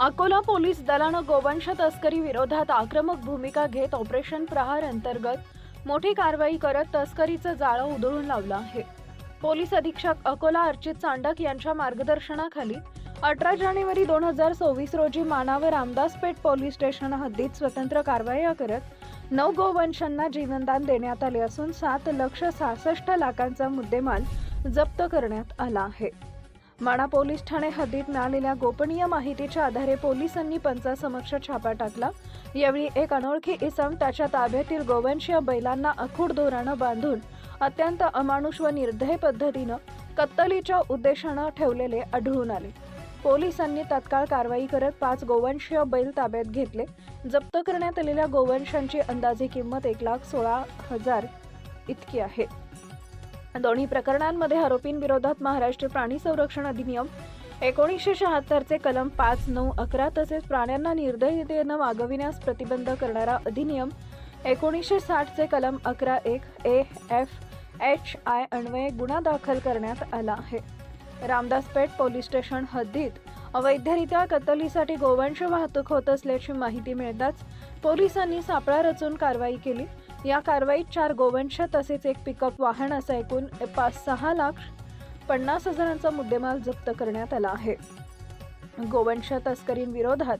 Akola police दलानं गोवंश तस्करी विरोधात आक्रमक भूमिका घेत ऑपरेशन प्रहार अंतर्गत मोठी कारवाई करत तस्करीचं जाळं उधळून लावलं आहे. पोलीस अधीक्षक अकोला अर्चित चांडक यांच्या मार्गदर्शनाखाली अठरा जानेवारी दोन हजार सव्वीस रोजी मानावर रामदासपेठ पोलीस स्टेशन हद्दीत स्वतंत्र कारवाया करत नऊ गोवंशांना जीवनदान देण्यात आले असून सात लक्ष सहासष्ट लाखांचा मुद्देमाल जप्त करण्यात आला आहे. माणा पोलीस ठाणे हद्दीत मिळालेल्या गोपनीय माहितीच्या आधारे पोलिसांनी पंचासमक्ष छापा टाकला. यावेळी एक अनोळखी इसम त्याच्या ताब्यातील गोवंशीय बैलांना अखूड दोरानं बांधून अत्यंत अमानुष व निर्दय पद्धतीनं कत्तलीच्या उद्देशानं ठेवलेले आढळून आले. पोलिसांनी तत्काळ कारवाई करत पाच गोवंशीय बैल ताब्यात घेतले. जप्त करण्यात आलेल्या गोवंशांची अंदाजे किंमत एक लाख सोळा हजार इतकी आहे. दोन्ही प्रकरणांमध्ये आरोपींविरोधात महाराष्ट्र प्राणी संरक्षण अधिनियम एकोणीसशे शहात्तरचे कलम पाच नऊ अकरा तसेच प्राण्यांना निर्दयतेनं वागविण्यास प्रतिबंध करणारा अधिनियम एकोणीसशे साठचे कलम अकरा एक ए एफ एच आय अन्वये गुन्हा दाखल करण्यात आला आहे. रामदासपेठ पोलीस स्टेशन हद्दीत अवैधरित्या कत्तलीसाठी गोवंश वाहतूक होत असल्याची माहिती मिळताच पोलिसांनी सापळा रचून कारवाई केली. या कारवाईत चार गोवंश तसेच एक पिकअप वाहन असं एकूण पाच सहा लाख पन्नास हजारांचा मुद्देमाल जप्त करण्यात आला आहे. गोवंश तस्करींविरोधात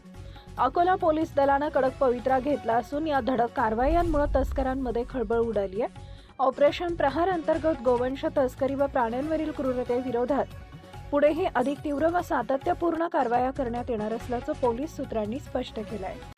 अकोला पोलीस दलानं कडक पवित्रा घेतला असून या धडक कारवायांमुळे तस्करांमध्ये खळबळ उडाली आहे ऑपरेशन प्रहार अंतर्गत गोवंश तस्करी व प्राण्यांवरील क्रूरतेविरोधात पुढेही अधिक तीव्र व सातत्यपूर्ण कारवाया करण्यात येणार असल्याचं पोलीस सूत्रांनी स्पष्ट केलं आहे